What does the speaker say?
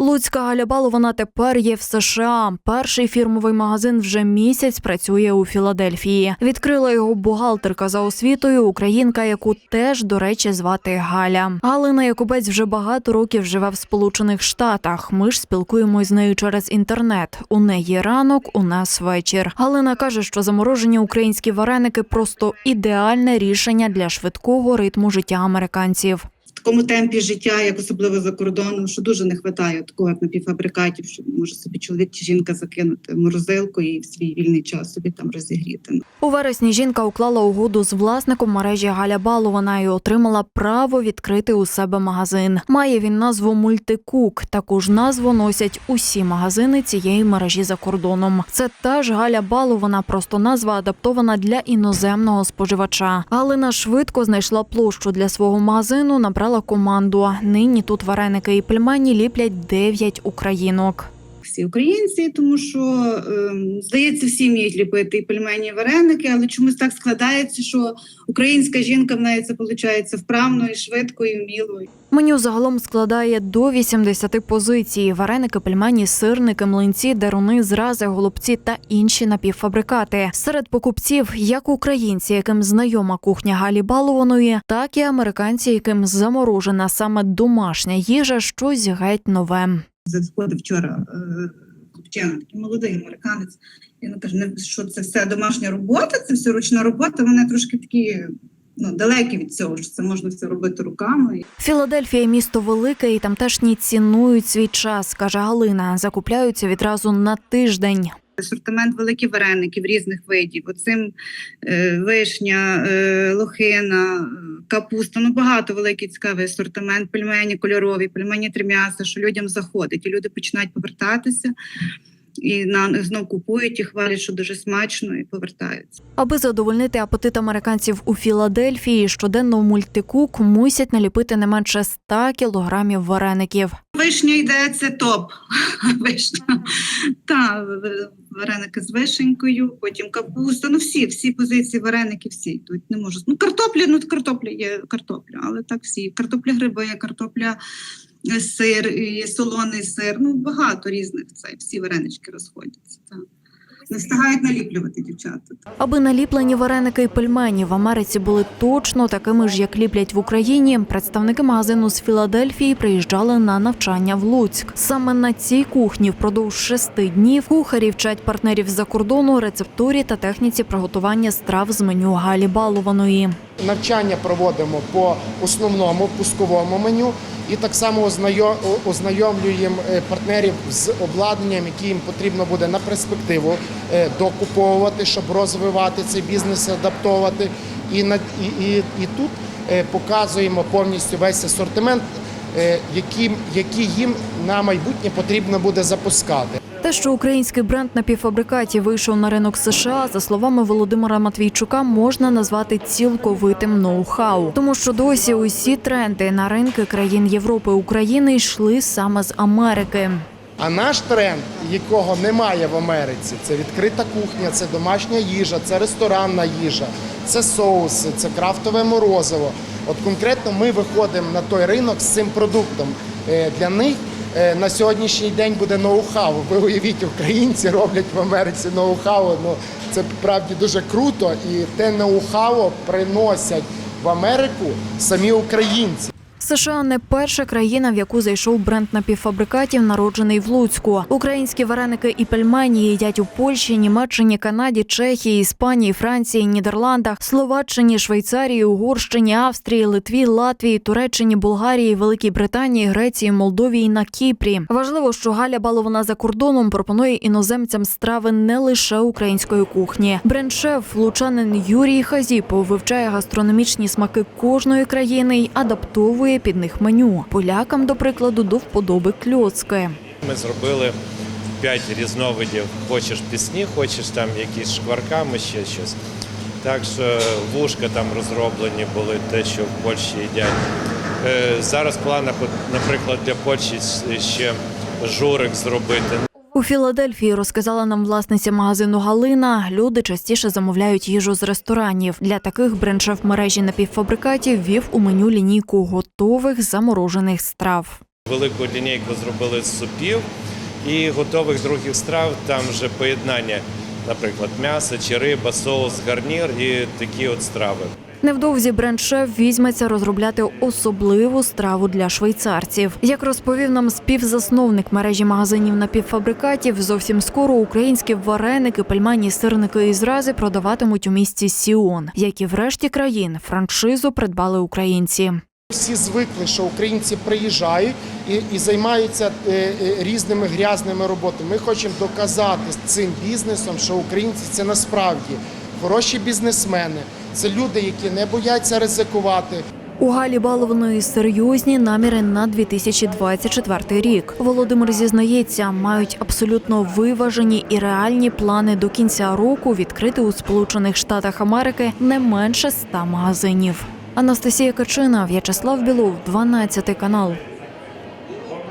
Луцька Галя Балована тепер є в США. Перший фірмовий магазин вже місяць працює у Філадельфії. Відкрила його бухгалтерка за освітою, українка, яку теж, до речі, звати Галя. Галина Якубець вже багато років живе в Сполучених Штатах. Ми ж спілкуємось з нею через інтернет. У неї ранок, у нас вечір. Галина каже, що заморожені українські вареники просто ідеальне рішення для швидкого ритму життя американців. Такому темпі життя, як особливо за кордоном, що дуже не вистачає такого як напівфабрикатів, що може собі чоловік чи жінка закинути морозилку і в свій вільний час собі там розігріти. У вересні жінка уклала угоду з власником мережі Галя Балована і отримала право відкрити у себе магазин. Має він назву Мультикук. Таку ж назву носять усі магазини цієї мережі за кордоном. Це та ж Галя Балована, просто назва адаптована для іноземного споживача. Галина швидко знайшла площу для свого магазину, набрала команду. Нині тут вареники і пельмені ліплять 9 українок. Всі українці, тому що ем, здається, всі вміють ліпити і пельмені, і вареники, але чомусь так складається, що українська жінка в неї це виходить вправно і швидко, і вміло. Меню загалом складає до 80 позицій: вареники, пельмені, сирники, млинці, деруни, зрази, голубці та інші напівфабрикати. Серед покупців як українці, яким знайома кухня Галі Балованої, так і американці, яким заморожена саме домашня їжа, щось геть нове. Заходив вчора Купченко, такий молодий американець. Він каже, «Не, що це все домашня робота, це все ручна робота. Вони трошки такі ну, далекі від цього, що це можна все робити руками. Філадельфія місто велике, і тамтешні цінують свій час, каже Галина. Закупляються відразу на тиждень. Асортимент великих вареників різних видів. Оцим е, вишня, е, лохина, капуста. Ну багато великий цікавий асортимент. Пельмені кольорові, пельмені три м'яса, що людям заходить. І люди починають повертатися і на знов купують і хвалять, що дуже смачно, і повертаються. Аби задовольнити апетит американців у Філадельфії, щоденно в мультикук мусять наліпити не менше 100 кілограмів вареників. Вишня йде це топ. Вишня. Та вареники з вишенькою, потім капуста. Ну всі, всі позиції вареники всі йдуть. Не можу. Ну, картопля, ну картопля є картопля, але так всі. Картопля гриби, картопля е, сир, і солоний сир. Ну багато різних це. Всі варенички розходяться. Так. Не встигають наліплювати дівчата. Аби наліплені вареники і пельмені в Америці були точно такими ж, як ліплять в Україні. Представники магазину з Філадельфії приїжджали на навчання в Луцьк. Саме на цій кухні впродовж шести днів кухарі вчать партнерів з-за кордону рецептурі та техніці приготування страв з меню Галі Балованої. Навчання проводимо по основному пусковому меню і так само ознайо- ознайомлюємо е, партнерів з обладнанням, які їм потрібно буде на перспективу е, докуповувати, щоб розвивати цей бізнес, адаптовувати. І, на, і, і, і тут е, показуємо повністю весь асортимент, який, який їм на майбутнє потрібно буде запускати. Те, що український бренд напівфабрикатів вийшов на ринок США, за словами Володимира Матвійчука, можна назвати цілковитим ноу-хау, тому що досі усі тренди на ринки країн Європи України йшли саме з Америки. А наш тренд, якого немає в Америці, це відкрита кухня, це домашня їжа, це ресторанна їжа, це соуси, це крафтове морозиво. От конкретно ми виходимо на той ринок з цим продуктом. Е, Для них на сьогоднішній день буде ноу-хау. Ви уявіть, українці роблять в Америці ноу-хау. Ну це правді дуже круто, і те ноу-хау приносять в Америку самі українці. США не перша країна, в яку зайшов бренд напівфабрикатів, народжений в Луцьку. Українські вареники і пельмені їдять у Польщі, Німеччині, Канаді, Чехії, Іспанії, Франції, Нідерландах, Словаччині, Швейцарії, Угорщині, Австрії, Литві, Латвії, Туреччині, Болгарії, Великій Британії, Греції, Молдові на Кіпрі. Важливо, що Галя Балована за кордоном пропонує іноземцям страви не лише української кухні. Бренд-шеф лучанин Юрій Хазіпов вивчає гастрономічні смаки кожної країни й адаптовує під них меню. Полякам, до прикладу, до вподоби кльоцки. Ми зробили п'ять різновидів. Хочеш пісні, хочеш там якісь шкварками, ще щось. Так що вушка там розроблені були, те, що в Польщі їдять. Е, Зараз в планах, наприклад, для Польщі ще журик зробити. У Філадельфії розказала нам власниця магазину Галина. Люди частіше замовляють їжу з ресторанів. Для таких бренд-шеф мережі напівфабрикатів вів у меню лінійку готових заморожених страв. Велику лінійку зробили з супів і готових других страв. Там вже поєднання, наприклад, м'ясо чи риба, соус, гарнір і такі от страви. Невдовзі бренд-шеф візьметься розробляти особливу страву для швейцарців. Як розповів нам співзасновник мережі магазинів напівфабрикатів, зовсім скоро українські вареники, пельмені, сирники і зрази продаватимуть у місті Сіон, як і в решті країн франшизу придбали українці. Всі звикли, що українці приїжджають і, і займаються е, е, різними грязними роботами. Ми хочемо доказати цим бізнесом, що українці це насправді хороші бізнесмени. Це люди, які не бояться ризикувати. У Галі Балованої серйозні наміри на 2024 рік. Володимир зізнається, мають абсолютно виважені і реальні плани до кінця року відкрити у Сполучених Штатах Америки не менше 100 магазинів. Анастасія Качина, В'ячеслав Білов, 12 канал.